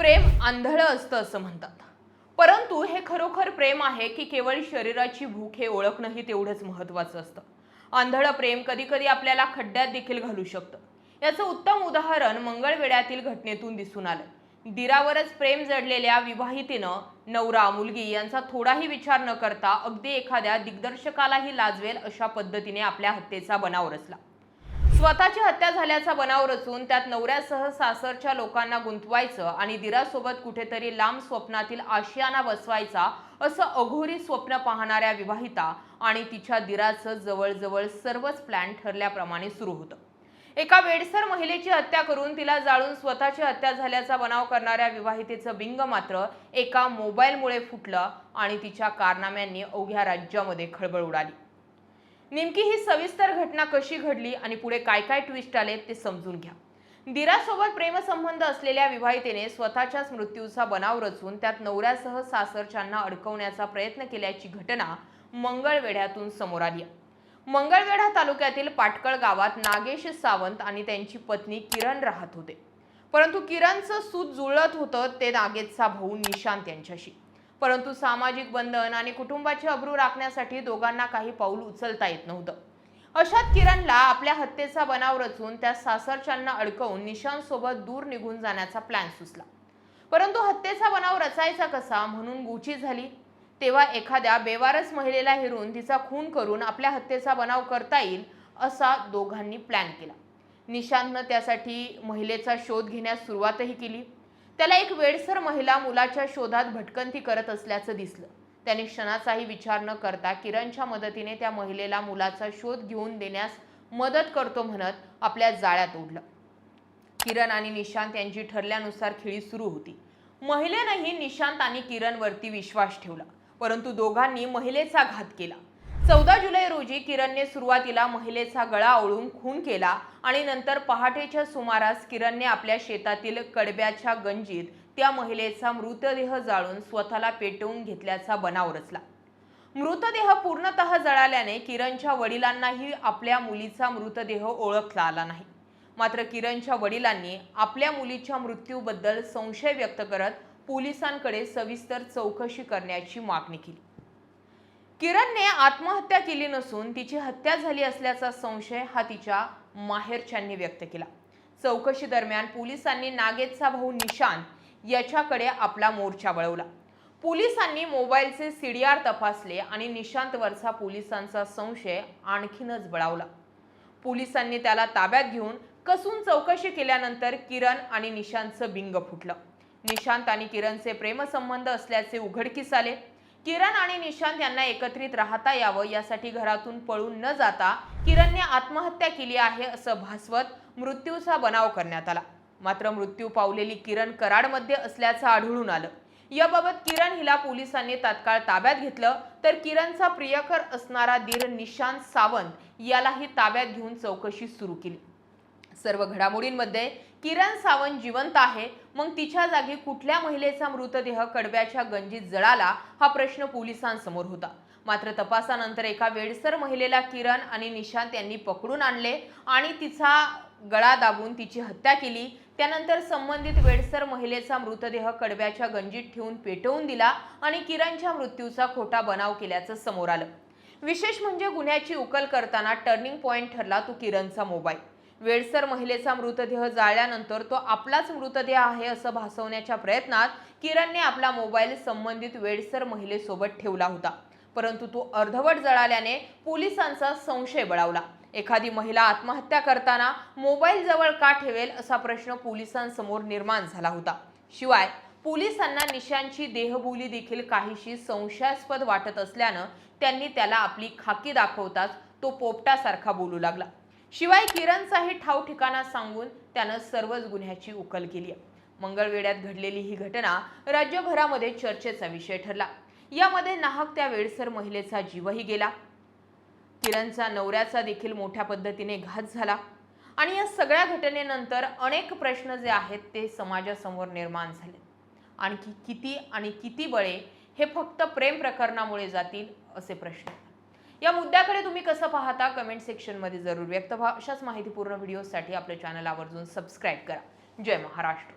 प्रेम आंधळं असतं असं म्हणतात. परंतु हे खरोखर प्रेम आहे की केवळ शरीराची भूक हे ओळखणंही तेवढंच महत्त्वाचं असतं. आंधळं प्रेम कधी कधी आपल्याला खड्ड्यात देखील घालू शकतं. याचं उत्तम उदाहरण मंगळवेड्यातील घटनेतून दिसून आलं दिरावरच प्रेम जडलेल्या विवाहितेनं नवरा मुलगी यांचा थोडाही विचार न करता अगदी एखाद्या दिग्दर्शकालाही लाजवेल अशा पद्धतीने आपल्या हत्येचा बनाव रचला. स्वतःची हत्या झाल्याचा बनाव रचून त्यात नवऱ्यासह सासरच्या लोकांना गुंतवायचं आणि दिरासोबत कुठेतरी लांब स्वप्नातील आशियाना बसवायचा असं अघोरी स्वप्न पाहणाऱ्या विवाहिता आणि तिच्या दिराचं जवळजवळ सर्वच प्लॅन ठरल्याप्रमाणे सुरू होतं. एका वेडसर महिलेची हत्या करून तिला जाळून स्वतःची हत्या झाल्याचा बनाव करणाऱ्या विवाहितेचं बिंग मात्र एका मोबाईलमुळे फुटलं आणि तिच्या कारनाम्यांनी अवघ्या राज्यामध्ये खळबळ उडाली. नेमकी ही सविस्तर घटना कशी घडली आणि पुढे काय काय ट्विस्ट आले ते समजून घ्या. दिरासोबत प्रेमसंबंध असलेल्या विवाहितेने स्वतःच्याच मृत्यूचा बनाव रचून त्यात नवऱ्यासह सासरच्यांना अडकवण्याचा प्रयत्न केल्याची घटना मंगळवेढ्यातून समोर आली. मंगळवेढा तालुक्यातील पाटकळ गावात नागेश सावंत आणि त्यांची पत्नी किरण राहत होते. परंतु किरणचं सूत जुळत होतं ते नागेशचा भाऊ निशांत यांच्याशी. परंतु सामाजिक बंधन आणि कुटुंबाची अब्रू राखण्यासाठी दोघांना काही पाऊल उचलता येत नव्हतं. अशात किरणला आपल्या हत्येचा बनाव रचून त्या सासरच्यांना अडकवून निशांत सोबत दूर निघून जाण्याचा प्लॅन सुचला. परंतु हत्येचा बनाव रचायचा कसा म्हणून गुची झाली. तेव्हा एखाद्या बेवारस महिलेला हिरून तिचा खून करून आपल्या हत्येचा बनाव करता येईल असा दोघांनी प्लॅन केला. निशांतनं त्यासाठी महिलेचा शोध घेण्यास सुरुवातही केली. त्याला एक वेडसर महिला मुलाच्या शोधात भटकंती करत असल्याचं दिसलं. त्याने क्षणाचाही विचार न करता किरणच्या मदतीने त्या महिलेला मुलाचा शोध घेऊन देण्यास मदत करतो म्हणत आपल्या जाळ्यात ओढलं. किरण आणि निशांत यांची ठरल्यानुसार खेळी सुरू होती. महिलेनंही निशांत आणि किरणवरती विश्वास ठेवला परंतु दोघांनी महिलेचा घात केला. चौदा जुलै रोजी किरणने सुरुवातीला महिलेचा गळा ओळून खून केला आणि नंतर पहाटेच्या सुमारास किरणने आपल्या शेतातील कडब्याच्या गंजीत त्या महिलेचा मृतदेह जाळून स्वतःला पेटवून घेतल्याचा बनाव रचला. मृतदेह पूर्णतः जळाल्याने किरणच्या वडिलांनाही आपल्या मुलीचा मृतदेह ओळखला आला नाही. मात्र किरणच्या वडिलांनी आपल्या मुलीच्या मृत्यूबद्दल संशय व्यक्त करत पोलिसांकडे सविस्तर चौकशी करण्याची मागणी केली. किरणने आत्महत्या केली नसून तिची हत्या झाली असल्याचा संशय हा तिच्या माहेरच्यांनी व्यक्त केला. चौकशी दरम्यान पोलिसांनी नागेतचा भाऊ निशांत याच्याकडे आपला मोर्चा वळवला. पोलिसांनी मोबाईलचे सीडीआर तपासले आणि निशांतवरचा पोलिसांचा संशय आणखीनच बळावला. पोलिसांनी त्याला ताब्यात घेऊन कसून चौकशी केल्यानंतर किरण आणि निशांतचं बिंग फुटलं. निशांत आणि किरणचे प्रेमसंबंध असल्याचे उघडकीस आले. किरण आणि निशांत यांना एकत्रित राहता यावं यासाठी घरातून पळून न जाता किरणने आत्महत्या केली आहे असं भासवत मृत्यूचा बनाव करण्यात आला. मात्र मृत्यू पावलेली किरण कराडमध्ये असल्याचं आढळून आलं. याबाबत किरण हिला पोलिसांनी तात्काळ ताब्यात घेतलं. तर किरणचा प्रियकर असणारा दीर निशांत सावंत यालाही ताब्यात घेऊन चौकशी सुरू केली. सर्व घडामोडींमध्ये किरण सावंत जिवंत आहे. मग तिच्या जागी कुठल्या महिलेचा मृतदेह कडब्याच्या गंजीत जळाला हा प्रश्न पोलिसांसमोर होता. मात्र तपासानंतर एका वेडसर महिलेला किरण आणि निशांत यांनी पकडून आणले आणि तिचा गळा दाबून तिची हत्या केली. त्यानंतर संबंधित वेडसर महिलेचा मृतदेह कडब्याच्या गंजीत ठेवून पेटवून दिला आणि किरणच्या मृत्यूचा खोटा बनाव केल्याचं समोर आलं. विशेष म्हणजे गुन्ह्याची उकल करताना टर्निंग पॉईंट ठरला तो किरणचा मोबाईल. वेडसर महिलेचा मृतदेह जाळल्यानंतर तो आपलाच मृतदेह आहे असं भासवण्याच्या प्रयत्नात किरणने आपला मोबाईल संबंधित वेडसर महिलेसोबत ठेवला होता. परंतु तो अर्धवट जळाल्याने पोलिसांचा संशय बळावला. एखादी महिला आत्महत्या करताना मोबाईल जवळ का ठेवेल असा प्रश्न पोलिसांसमोर निर्माण झाला होता. शिवाय पोलिसांना निशांची देहबोली देखील काहीशी संशयास्पद वाटत असल्यानं त्यांनी त्याला आपली खाकी दाखवताच तो पोपटासारखा बोलू लागला. शिवाय किरणचाही ठाव ठिकाणा सांगून त्यानं सर्वच गुन्ह्याची उकल केली आहे. मंगळवेड्यात घडलेली ही घटना राज्यभरामध्ये चर्चेचा विषय ठरला. यामध्ये नाहक त्या वेळसर महिलेचा जीवही गेला. किरणचा नवऱ्याचा देखील मोठ्या पद्धतीने घात झाला. आणि या सगळ्या घटनेनंतर अनेक प्रश्न जे आहेत ते समाजासमोर निर्माण झाले. आणखी किती आणि किती बळे हे फक्त प्रेम प्रकरणामुळे जातील असे प्रश्न या मुद्द्याकडे तुम्ही कसं पाहता? कमेंट सेक्शनमध्ये जरूर व्यक्त व्हा. अशाच माहितीपूर्ण व्हिडिओसाठी आपल्या चॅनल आवर्जून सबस्क्राईब करा. जय महाराष्ट्र.